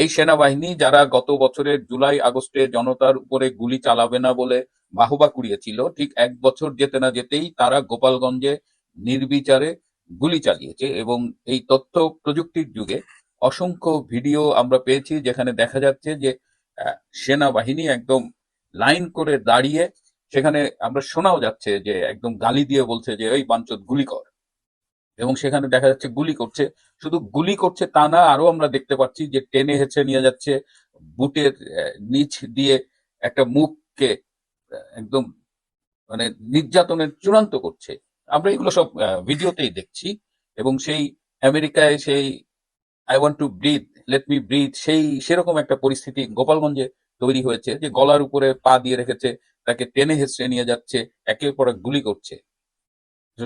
এই সেনাবাহিনী যারা গত বছরের জুলাই আগস্টে জনতার উপরে গুলি চালাবে না বলে বাহবা কুড়িয়েছিল, ঠিক এক বছর যেতে না যেতেই তারা গোপালগঞ্জে নির্বিচারে গুলি চালিয়েছে এবং এই তথ্য প্রযুক্তির যুগে অসংখ্য ভিডিও আমরা পেয়েছি যেখানে দেখা যাচ্ছে যে সেনাবাহিনী একদম লাইন করে দাঁড়িয়ে সেখানে আমরা শোনাও যাচ্ছে যে, একদম গালি দিয়ে বলছে যে, এই বাঞ্চত গুলি কর। এবং সেখানে দেখা যাচ্ছে গুলি করছে। শুধু গুলি করছে তা না আরও আমরা দেখতে পাচ্ছি যে টেনে হেঁচে নিয়ে যাচ্ছে, বুটের নিচ দিয়ে একটা মুখকে একদম মানে নির্যাতনের চূড়ান্ত করছে। আমরা এগুলো সব ভিডিওতেই দেখছি এবং সেই আমেরিকায় সেই I want to breathe let me breathe সেই, সেরকম একটা পরিস্থিতি গোপালগঞ্জে তৈরি হয়েছে যে গলার উপরে পা দিয়ে রেখেছে, তাকে টেনে হেঁচড়ে নিয়ে যাচ্ছে, একের পর গুলি করছে।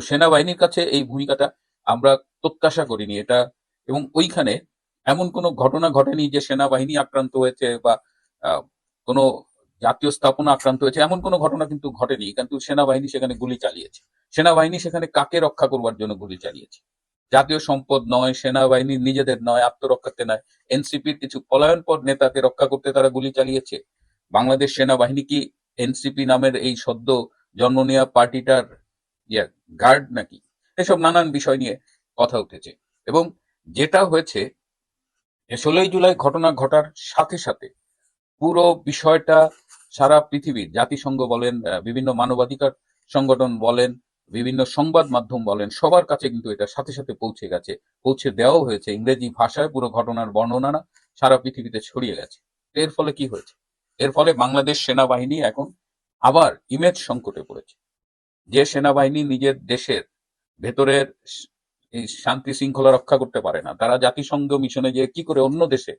সেনাবাহিনীর কাছে এই ভূমিকাটা আমরা প্রত্যাশা করিনি। এটা এবং ওইখানে এমন কোনো ঘটনা ঘটেনি যে সেনাবাহিনী আক্রান্ত হয়েছে বা কোনো জাতীয় স্থাপনা আক্রান্ত হয়েছে, এমন কোনো ঘটনা কিন্তু ঘটেনি। কিন্তু সেনাবাহিনী সেখানে গুলি চালিয়েছে। সেনাবাহিনী সেখানে কাকে রক্ষা করবার জন্য গুলি চালিয়েছে? জাতীয় সম্পদ নয় সেনাবাহিনীর নিজেদের নয় আত্মরক্ষাতে নয়। এনসিপির কিছু পলায়নপর নেতাকে রক্ষা করতে তারা গুলি চালিয়েছে। বাংলাদেশ সেনাবাহিনী কি এনসিপি নামের এই সদ্য জন্ম নেওয়া পার্টিটার ইয়ে গার্ড নাকি? এসব নানান বিষয় নিয়ে কথা উঠেছে। এবং যেটা হয়েছে ষোলোই জুলাই ঘটনা ঘটার সাথে সাথে পুরো বিষয়টা সারা পৃথিবীর, জাতিসংঘ বলেন বিভিন্ন মানবাধিকার সংগঠন বলেন, বিভিন্ন সংবাদ মাধ্যম বলেন, সবার কাছে কিন্তু এটা সাথে সাথে পৌঁছে গেছে, পৌঁছে দেওয়াও হয়েছে। ইংরেজি ভাষায় পুরো ঘটনার বর্ণনা সারা পৃথিবীতে ছড়িয়ে গেছে। এর ফলে কি হয়েছে? এর ফলে বাংলাদেশ সেনাবাহিনী এখন আবার ইমেজ সংকটে পড়েছে। যে সেনাবাহিনী নিজের দেশের ভেতরের শান্তি শৃঙ্খলা রক্ষা করতে পারে না, তারা জাতিসংঘ মিশনে যে কি করে অন্য দেশে,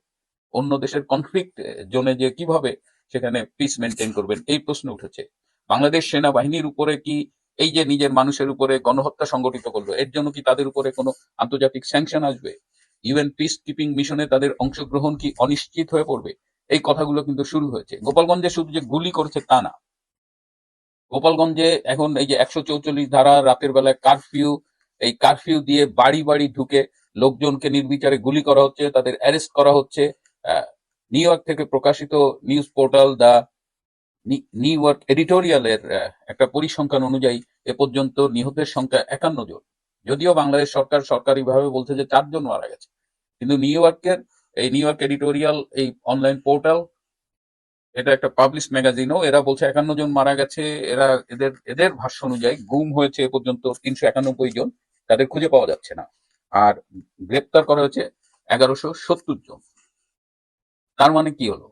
অন্য দেশের কনফ্লিক্ট জোনে যে কীভাবে সেখানে পিস মেনটেন করবেন? এই প্রশ্ন উঠেছে। বাংলাদেশ সেনাবাহিনীর উপরে কি এই যে নিজের মানুষের উপরে গণহত্যা সংগঠিত করল, এর জন্য কি তাদের উপরে কোনো আন্তর্জাতিক স্যাংশন আসবে? ইউএন পিস কিপিং মিশনে তাদের অংশগ্রহণ কি অনিশ্চিত হয়ে পড়বে? এই কথাগুলো কিন্তু শুরু হয়েছে। গোপালগঞ্জে শুধু যে গুলি করেছে তা না গোপালগঞ্জে এখন এই যে একশো চৌচল্লিশ ধারা রাতের বেলায় কারফিউ, এই কারফিউ দিয়ে বাড়ি বাড়ি ঢুকে লোকজনকে নির্বিচারে গুলি করা হচ্ছে, তাদের অ্যারেস্ট করা হচ্ছে। নিউ ইয়র্ক থেকে প্রকাশিত news portal the New York এডিটোরিয়ালের একটা পরিসংখ্যান অনুযায়ী এ পর্যন্ত নিহতের সংখ্যা একান্ন জন। যদিও বাংলাদেশ সরকার সরকারিভাবে বলছে যে চারজন মারা গেছে। কিন্তু নিউ ইয়র্কের, এই নিউ ইয়র্ক এডিটোরিয়াল, এই অনলাইন পোর্টাল এটা একটা পাবলিশ ম্যাগাজিনও এরা বলছে একান্ন জন মারা গেছে, এরা এদের এদের ভাষ্য অনুযায়ী গুম হয়েছে এ পর্যন্ত তিনশো একানব্বই জন, তাদের খুঁজে পাওয়া যাচ্ছে না। আর গ্রেপ্তার করা হয়েছে এগারোশো সত্তর জন। তার মানে কি হলো?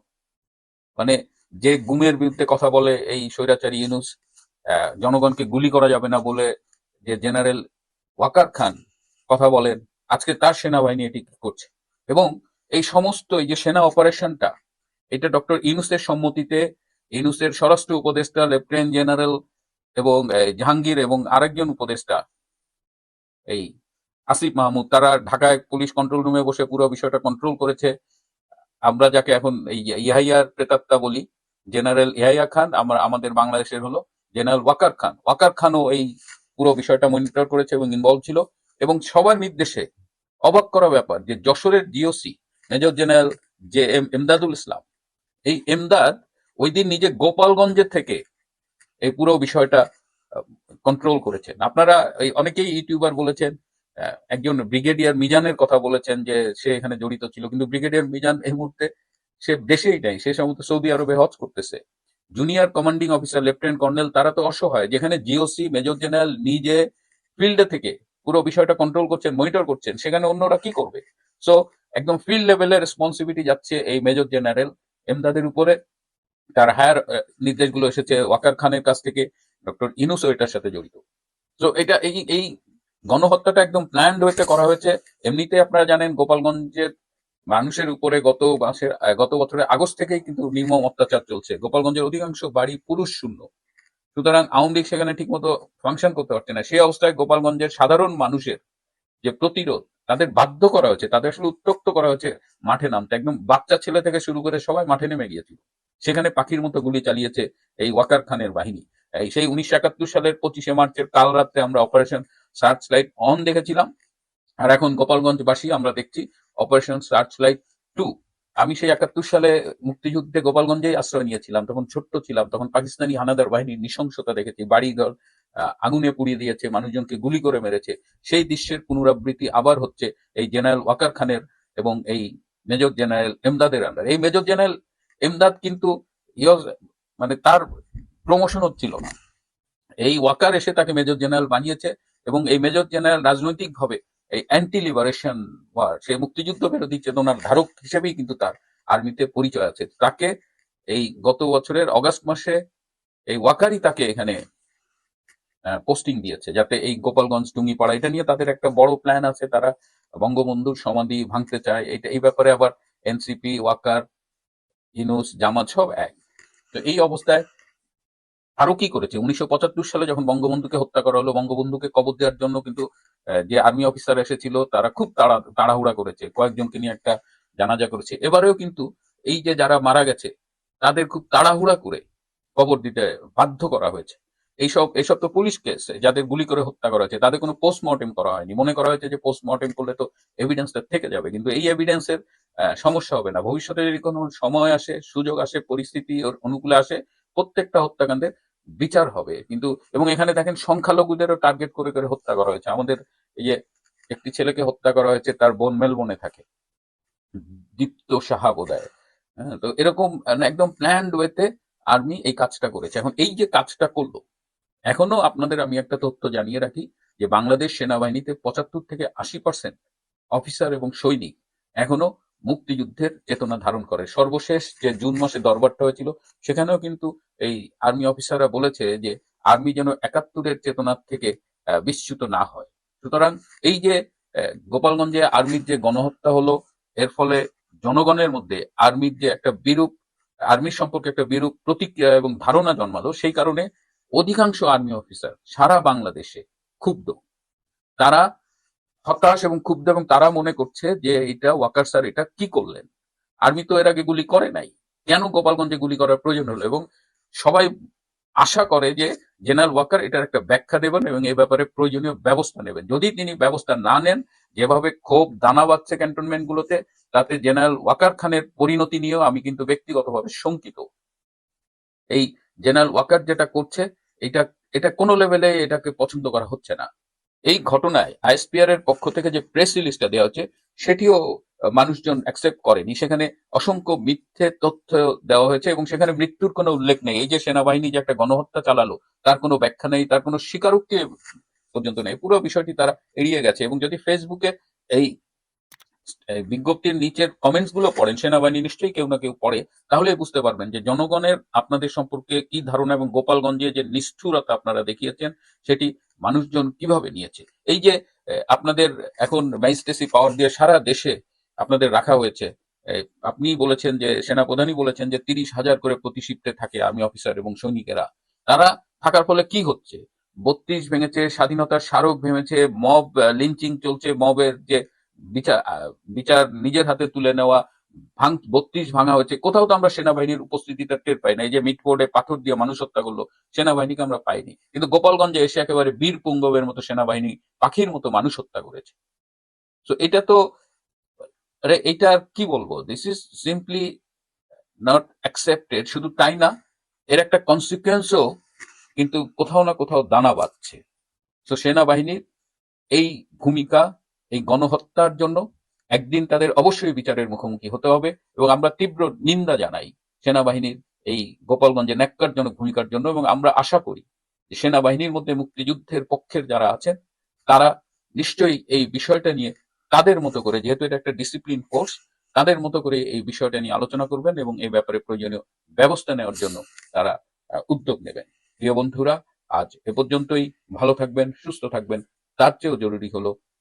মানে যে গুমের বিরুদ্ধে কথা বলে এই স্বৈরাচারী ইউনুস জনগণকে গুলি করা যাবে না বলে যে জেনারেল ওয়াকার খান কথা বলেন, আজকে তার সেনাবাহিনী এটি করছে। এবং এই সমস্ত এই যে সেনা অপারেশনটা এটা ডক্টর ইউনুসের সম্মতিতে ইউনুসের স্বরাষ্ট্র উপদেষ্টা, লেফটেন্যান্ট জেনারেল এবং জাহাঙ্গীর এবং আরেকজন উপদেষ্টা, এই আসিফ মাহমুদ, তারা ঢাকায় পুলিশ কন্ট্রোল রুমে বসে পুরো বিষয়টা কন্ট্রোল করেছে। আমরা যাকে এখন এই ইহাইয়ার প্রেতাত্মা বলি, জেনারেল ইহাইয়া খান, আমার, আমাদের বাংলাদেশের হলো জেনারেল ওয়াকার খান। ওয়াকার খানও এই পুরো বিষয়টা মনিটর করেছে এবং ইনভলভ ছিল এবং সবার নির্দেশে অবাক করা ব্যাপার যে যশোরের GOC major general J M Emdadul Islam এই এমদাদ ওই দিন নিজে গোপালগঞ্জের থেকে এই পুরো বিষয়টা কন্ট্রোল করেছেন। আপনারা অনেকেই ইউটিউবার বলেছেন একজন ব্রিগেডিয়ার মিজানের কথা বলেছেন যে সে এখানে জড়িত ছিল, কিন্তু ব্রিগেডিয়ার মিজান এই মুহূর্তে সে দেশেই নাই, সে সমস্ত সৌদি আরবে হজ করতেছে। Junior commanding officer lieutenant colonel তারা তো অসহায়, যেখানে জিওসি মেজর জেনারেল নিজে ফিল্ডে থেকে পুরো বিষয়টা কন্ট্রোল করছেন মনিটর করছেন, সেখানে অন্যরা কি করবে? সো একদম ফিল্ড লেভেলের রেসপন্সিবিলিটি যাচ্ছে এই মেজর জেনারেল এমদাদের উপরে তার হায়ার নির্দেশগুলো এসেছে ওয়াকার খানের কাছ থেকে, ডক্টর ইনুসও এটার সাথে জড়িত। তো এটা এই এই গণহত্যাটা একদম প্ল্যান্ড ওয়েতে করা হয়েছে। এমনিতে আপনারা জানেন, গোপালগঞ্জের মানুষের উপরে গত মাসের গত বছরের আগস্ট থেকেই কিন্তু নির্মম অত্যাচার চলছে। গোপালগঞ্জের অধিকাংশ বাড়ি পুরুষ শূন্য। সুতরাং আওয়ামী লীগ সেখানে ঠিকমতো ফাংশন করতে পারছে না। সেই অবস্থায় গোপালগঞ্জের সাধারণ মানুষের যে প্রতিরোধ, তাদের বাধ্য করা হয়েছে তাদের আসলে উত্তক্ত করা হয়েছে মাঠে নামতে। একদম বাচ্চা ছেলে থেকে শুরু করে সবাই মাঠে নেমে গিয়েছিল। সেখানে পাখির মতো গুলি চালিয়েছে এই ওয়াকার খানের বাহিনী। এই সেই উনিশশো একাত্তর সালের পঁচিশে মার্চের কাল রাত্রে আমরা অপারেশন সার্চ লাইট অন দেখেছিলাম। আর এখন গোপালগঞ্জবাসী আমরা দেখছি অপারেশন সার্চ লাইট টু আমি সেই একাত্তর সালে মুক্তিযুদ্ধে গোপালগঞ্জেই আশ্রয় নিয়েছিলাম, তখন ছোট্ট ছিলাম, তখন পাকিস্তানি হানাদার বাহিনীর নৃশংসতা দেখেছি, বাড়িঘর আগুনে পুড়িয়ে দিয়েছে, মানুষজনকে গুলি করে মেরেছে। সেই দৃশ্যের পুনরাবৃত্তি আবার হচ্ছে এই জেনারেল ওয়াকার খানের এবং এই মেজর জেনারেল এমদাদের আন্ডার এই মেজর জেনারেল এমদাদ কিন্তু মানে তার প্রমোশন হচ্ছিল না। এই ওয়াকার এসে তাকে মেজর জেনারেল বানিয়েছে এবং এই মেজর জেনারেল রাজনৈতিকভাবে এই অ্যান্টি লিবারেশন ওয়ার সে মুক্তিযুদ্ধ বিরোধী চেতনার ধারক হিসেবেই কিন্তু তার আর্মিতে পরিচয় আছে। তাকে এই গত বছরের অগাস্ট মাসে এই ওয়াকারই তাকে এখানে পোস্টিং দিয়েছে, যাতে এই গোপালগঞ্জ টুঙ্গিপাড়া, এটা নিয়ে তাদের একটা বড় প্ল্যান আছে, তারা বঙ্গবন্ধুর সমাধি ভাঙতে চায়, এটা, এই ব্যাপারে আবার এনসিপি ওয়াকার, ইনুস, জামাত সব এক। তো এই অবস্থায় আরও কি করেছে? উনিশশো পঁচাত্তর সালে যখন বঙ্গবন্ধুকে হত্যা করা হলো, বঙ্গবন্ধুকে কবর দেওয়ার জন্য কিন্তু যে আর্মি অফিসার এসেছিল, তারা খুব তাড়া, তাড়াহুড়া করেছে, কয়েকজনকে নিয়ে একটা জানাজা করেছে। এবারেও কিন্তু এই যে যারা মারা গেছে, তাদের খুব তাড়াহুড়া করে কবর দিতে বাধ্য করা হয়েছে। এইসব এইসব তো পুলিশ কেস, যাদের গুলি করে হত্যা করা হয়েছে, তাদের কোনো পোস্টমর্টেম করা হয়নি। মনে করা হয়েছে যে পোস্টমর্টেম করলে তো এভিডেন্সটা থেকে যাবে, কিন্তু এই এভিডেন্সের সমস্যা হবে না। ভবিষ্যতে যদি কোনো সময় আসে, সুযোগ আসে, পরিস্থিতি ওর অনুকূলে আসে, প্রত্যেকটা হত্যাকাণ্ডের বিচার হবে। কিন্তু, এবং এখানে দেখেন সংখ্যালঘুদেরও টার্গেট করে করে হত্যা করা হয়েছে। আমাদের এই যে একটি ছেলেকে হত্যা করা হয়েছে, তার বোন মেলবোনে থাকে। দীপ্ত সাহা বোধহয়। হ্যাঁ তো এরকম, একদম প্ল্যান্ড ওয়েতে আর্মি এই কাজটা করেছে। এখন এই যে কাজটা করল এখনও আপনাদের আমি একটা তথ্য জানিয়ে রাখি যে বাংলাদেশ সেনাবাহিনীতে পঁচাত্তর থেকে আশি পার্সেন্ট অফিসার এবং সৈনিক এখনও মুক্তিযুদ্ধের চেতনা ধারণ করে। সর্বশেষ যে জুন মাসে দরবারটা হয়েছিল, সেখানেও কিন্তু এই আর্মি অফিসাররা বলেছে যে আর্মি যেন একাত্তরের চেতনার থেকে বিচ্যুত না হয়। সুতরাং এই যে গোপালগঞ্জে আর্মির যে গণহত্যা হলো, এর ফলে জনগণের মধ্যে আর্মির যে একটা বিরূপ আর্মির সম্পর্কে একটা বিরূপ প্রতিক্রিয়া এবং ধারণা জন্মালো, সেই কারণে অধিকাংশ আর্মি অফিসার সারা বাংলাদেশে ক্ষুব্ধ। তারা হতাশ এবং ক্ষুব্ধ এবং তারা মনে করছে যে এটা ওয়াকার স্যার এটা কি করলেন? আর্মি তো এর আগে গুলি করে নাই। কেন গোপালগঞ্জে গুলি করার প্রয়োজন হলো? এবং সবাই আশা করে যে জেনারেল ওয়াকার এটার একটা ব্যাখ্যা দেবেন এবং এই ব্যাপারে প্রয়োজনীয় ব্যবস্থা নেবেন। যদি তিনি ব্যবস্থা না নেন, যেভাবে ক্ষোভ দানা বাঁধছে ক্যান্টনমেন্ট গুলোতে তাতে জেনারেল ওয়াকার খানের পরিণতি নিয়েও আমি কিন্তু ব্যক্তিগতভাবে শঙ্কিত। এই জেনারেল ওয়াকার যেটা করছে এটা এটা কোনো লেভেলে এটাকে পছন্দ করা হচ্ছে না। এই ঘটনায় আইএসপিআর এর পক্ষ থেকে যে প্রেস রিলিজটা দেওয়া হচ্ছে, সেটিও মানুষজন অ্যাকসেপ্ট করেনি। সেখানে অসংখ্য মিথ্যে তথ্য দেওয়া হয়েছে এবং সেখানে মৃত্যুর কোনো উল্লেখ নেই। এই যে সেনাবাহিনী যে একটা গণহত্যা চালালো, তার কোনো ব্যাখ্যা নেই, তার কোনো স্বীকারোক্তি পর্যন্ত নেই। পুরো বিষয়টি তারা এড়িয়ে গেছে এবং যদি ফেসবুকে এই বিজ্ঞপ্তির নিচের কমেন্টসগুলো পড়েন, সেনাবাহিনী নিশ্চয়ই কেউ না কেউ পড়ে তাহলে বুঝতে পারবেন যে জনগণের আপনাদের সম্পর্কে কি ধারণা এবং গোপালগঞ্জে যে নিষ্ঠুরতা আপনারা দেখিয়েছেন, সেটি মানুষজন কীভাবে নিয়েছে? এই যে আপনাদের এখন ম্যাজিস্ট্রেসি পাওয়ার দিয়ে সারা দেশে আপনাদের রাখা হয়েছে আপনি বলেছেন যে, সেনাপ্রধানই বলেছেন যে তিরিশ হাজার করে প্রতি শিফটে থাকে আর্মি অফিসার এবং সৈনিকেরা। তারা থাকার ফলে কি হচ্ছে? বত্রিশ ভেঙেছে, স্বাধীনতার স্মারক ভেঙেছে মব লিঞ্চিং চলছে মবের যে বিচার বিচার নিজের হাতে তুলে নেওয়া, ভাঙ, বত্রিশ ভাঙা হয়েছে। কোথাও তো আমরা সেনাবাহিনীর উপস্থিতিটা টের পাই না। এই যে মিটফোর্ডে পাথর দিয়ে মানুষ হত্যা করল, সেনাবাহিনীকে আমরা পাইনি। কিন্তু গোপালগঞ্জে এসে একেবারে বীর পুঙ্গবের মতো সেনাবাহিনী, পাখির মতো মানুষ হত্যা করেছে। তো এটা তো, আরে এটা কি বলব? This is simply not accepted শুধু তাই না, এর একটা কনসিকুয়েন্সও কিন্তু কোথাও না কোথাও দানা বাঁধছে। তো সেনাবাহিনীর এই ভূমিকা এই গণহত্যার জন্য একদিন তাদের অবশ্যই বিচারের মুখোমুখি হতে হবে এবং আমরা তীব্র নিন্দা জানাই সেনাবাহিনীর এই গোপালগঞ্জে ন্যাক্কারজনক ভূমিকার জন্য এবং আমরা আশা করি সেনাবাহিনীর মধ্যে মুক্তিযুদ্ধের পক্ষের যারা আছেন, তারা নিশ্চয়ই এই বিষয়টা নিয়ে তাদের মতো করে, যেহেতু এটা একটা ডিসিপ্লিন কোর্স তাদের মতো করে এই বিষয়টা নিয়ে আলোচনা করবেন এবং এই ব্যাপারে প্রয়োজনীয় ব্যবস্থা নেওয়ার জন্য তারা উদ্যোগ নেবেন। প্রিয় বন্ধুরা, আজ এ পর্যন্তই। ভালো থাকবেন, সুস্থ থাকবেন। তার চেয়েও জরুরি হলো